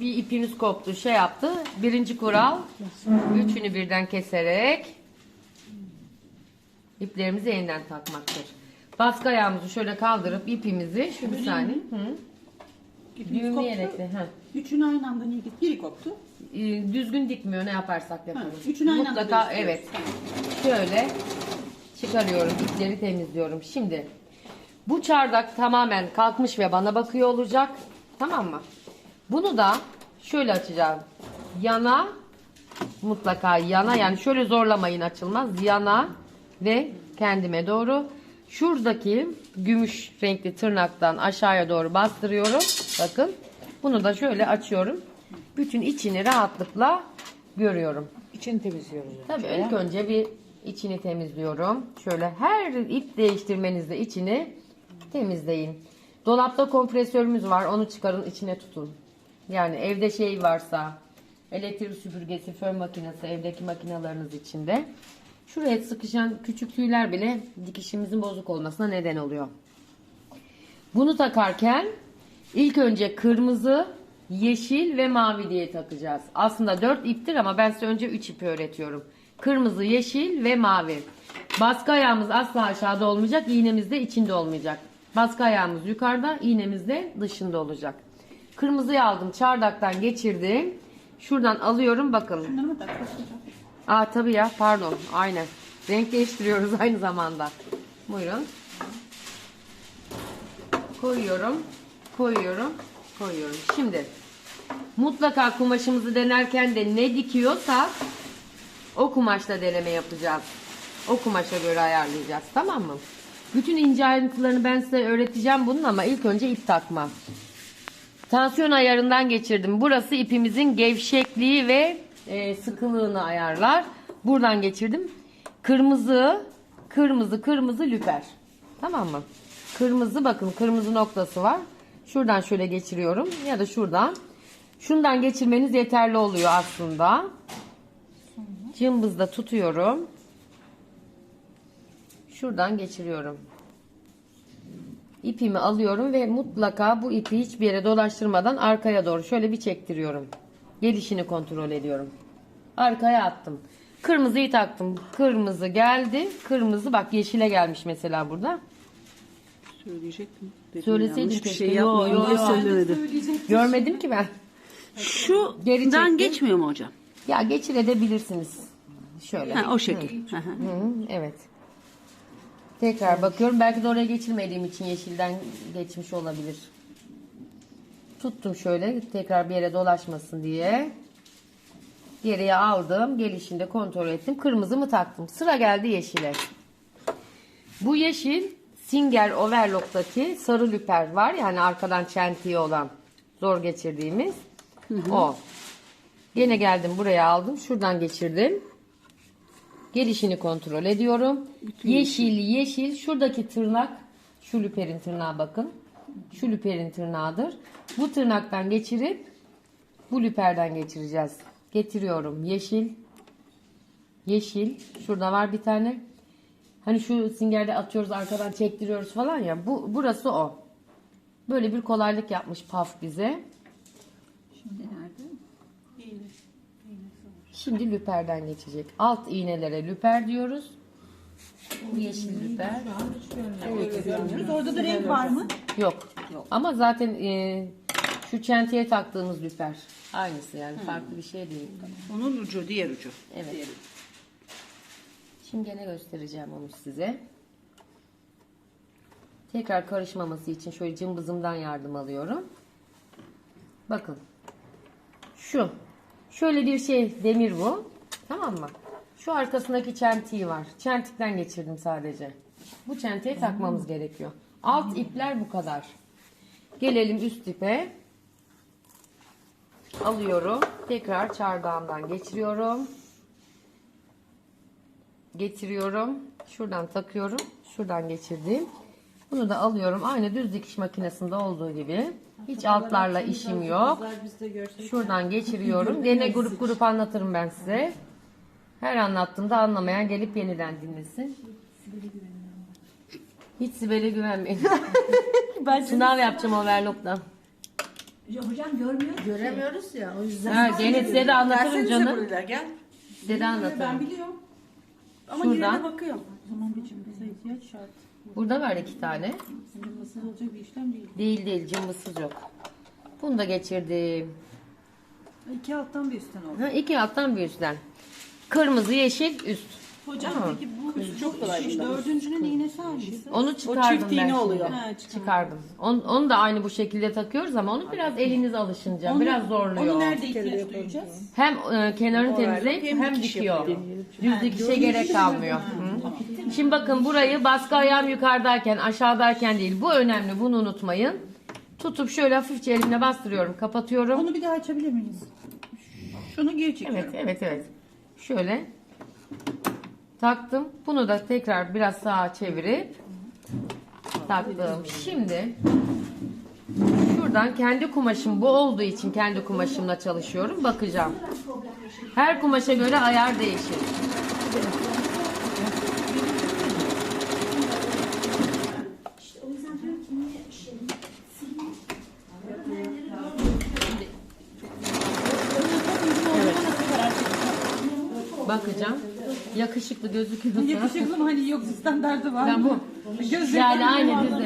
Bir ipimiz koptu, şey yaptı. Birinci kural, üçünü birden keserek iplerimizi yeniden takmaktır. Baskı ayağımızı şöyle kaldırıp ipimizi şu bir saniye. Hı. İpimiz Düğümleyerek koptu. de. Hı. Üçünü aynı anda niye git? Biri koptu. Ee, düzgün dikmiyor ne yaparsak yapalım. Üçünü aynı anda Mutlaka değiştiriyoruz. evet. Şöyle çıkarıyorum, ipleri temizliyorum. Şimdi bu çardak tamamen kalkmış ve bana bakıyor olacak. Tamam mı? Bunu da şöyle açacağım. Yana mutlaka yana yani şöyle zorlamayın açılmaz. Yana ve kendime doğru şuradaki gümüş renkli tırnaktan aşağıya doğru bastırıyorum. Bakın. Bunu da şöyle açıyorum. Bütün içini rahatlıkla görüyorum. İçini temizliyoruz. Tabii ilk önce bir içini temizliyorum. Şöyle her ip değiştirmenizde içini temizleyin. Dolapta kompresörümüz var. Onu çıkarın içine tutun. Yani evde şey varsa elektrik süpürgesi, fön makinesi, evdeki makinalarınız içinde. Şuraya sıkışan küçük tüyler bile dikişimizin bozuk olmasına neden oluyor. Bunu takarken ilk önce kırmızı, yeşil ve mavi diye takacağız. Aslında 4 iptir ama ben size önce 3 ipi öğretiyorum. Kırmızı, yeşil ve mavi. Baskı ayağımız asla aşağıda olmayacak, iğnemiz de içinde olmayacak. Baskı ayağımız yukarıda, iğnemiz de dışında olacak. Kırmızıyı aldım, çardaktan geçirdim. Şuradan alıyorum mı takacağız hocam? Aa tabii ya pardon aynen. Renk değiştiriyoruz aynı zamanda. Buyurun. Koyuyorum. Koyuyorum. Koyuyorum. Şimdi mutlaka kumaşımızı denerken de ne dikiyorsak o kumaşla deneme yapacağız. O kumaşa göre ayarlayacağız. Tamam mı? Bütün ince ayrıntılarını ben size öğreteceğim bunun ama ilk önce ip takma. Tansiyon ayarından geçirdim. Burası ipimizin gevşekliği ve e, sıkılığını ayarlar. Buradan geçirdim. Kırmızı, kırmızı, kırmızı lüper. Tamam mı? Kırmızı bakın kırmızı noktası var. Şuradan şöyle geçiriyorum ya da şuradan. Şundan geçirmeniz yeterli oluyor aslında. Cımbızda tutuyorum. Şuradan geçiriyorum. İpimi alıyorum ve mutlaka bu ipi hiçbir yere dolaştırmadan arkaya doğru şöyle bir çektiriyorum. Gelişini kontrol ediyorum. Arkaya attım. Kırmızıyı taktım. Kırmızı geldi. Kırmızı bak yeşile gelmiş mesela burada. Söyleyecektim. Dedim Söyleseydin yanlış bir keşke. şey Yo, yapmayayım yo, diye yo. söylemedim. Görmedim ki ben. Geri çektim. Şuradan geçmiyor mu hocam? Ya geçir edebilirsiniz. Şöyle. Ha, o şekil. Hı hı. Hı, evet. Tekrar bakıyorum. Belki de oraya geçirmediğim için yeşilden geçmiş olabilir. Tuttum şöyle tekrar bir yere dolaşmasın diye. Geriye aldım. Gelişinde kontrol ettim. Kırmızı mı taktım? Sıra geldi yeşile. Bu yeşil Singer Overlock'taki sarı lüper var. Yani arkadan çentiği olan zor geçirdiğimiz o. Gene geldim buraya aldım. Şuradan geçirdim. Gelişini kontrol ediyorum. yeşil yeşil. Şuradaki tırnak şu lüperin tırnağı bakın. Şu lüperin tırnağıdır. Bu tırnaktan geçirip bu lüperden geçireceğiz. Getiriyorum. Yeşil. Yeşil. Şurada var bir tane. Hani şu singerde atıyoruz arkadan çektiriyoruz falan ya. Bu burası o. Böyle bir kolaylık yapmış Paf bize. Şimdi? Şimdi lüperden geçecek. Alt iğnelere lüper diyoruz. Bu yeşil lüper. Görmüyoruz. Orada da renk var mı? Yok. Ama zaten e, şu çentiye taktığımız lüper. Aynısı yani farklı bir şey değil. Onun ucu, diğer ucu. Evet. Şimdi gene göstereceğim onu size. Tekrar karışmaması için şöyle cımbızımdan yardım alıyorum. Bakın. Şu. Şöyle bir şey demir bu. Tamam mı? Şu arkasındaki çentiği var. Çentikten geçirdim sadece. Bu çentiğe takmamız gerekiyor. Alt ipler bu kadar. Gelelim üst ipe. Alıyorum. Tekrar çardağımdan geçiriyorum. Getiriyorum. Şuradan takıyorum. Şuradan geçirdim. Bunu da alıyorum. Aynı düz dikiş makinesinde olduğu gibi. Hiç altlarla işim yok. Şuradan geçiriyorum. Gene grup grup anlatırım ben size. Her anlattığımda anlamayan gelip yeniden dinlesin. Hiç Sibel'e güvenmeyin. ben sınav yapacağım overlock'tan. Hocam görmüyor. Göremiyoruz ya o yüzden. Ha, gene size de anlatırım canım. gel. Size de anlatırım. Ben biliyorum. Ama Şuradan. yine de bakıyorum. O zaman bir cımbıza ihtiyaç şart. Burada var iki tane. Cımbızsız olacak bir işlem değil. Değil değil cımbızsız yok. Bunu da geçirdim. İki alttan bir üstten oldu. Ha, iki alttan bir üstten. Kırmızı yeşil üst. Hocam peki bu çok kolay şu bundan. dördüncünün iğnesi hangisi? Onu O çıkardım çift ben iğne şimdi. oluyor. Ha, çıkardım. Çıkardım. Onu, onu da aynı bu şekilde takıyoruz ama onu biraz eliniz alışınca biraz zorluyor. Onu nerede ihtiyaç duyacağız? Hem e, kenarını temizleyip hem dikiyor. Düz dikişe gerek kalmıyor. Hı. Şimdi bakın burayı baskı ayağım yukarıdayken aşağıdayken değil. Bu önemli bunu unutmayın. Tutup şöyle hafifçe elimle bastırıyorum. Kapatıyorum. Onu bir daha açabilir miyiz? Şunu geri çekiyorum. Evet evet evet. Şöyle taktım. Bunu da tekrar biraz sağa çevirip taktım. Şimdi şuradan kendi kumaşım bu olduğu için kendi kumaşımla çalışıyorum. Bakacağım. Her kumaşa göre ayar değişir. O yüzden diyorum ki niye şey, silin. Bakacağım. Yakışıklı gözüküyorsa. Yakışıklı mı hani yok standardı var Ben mı? bu. Gözlükleri Yani aynı var. düzde.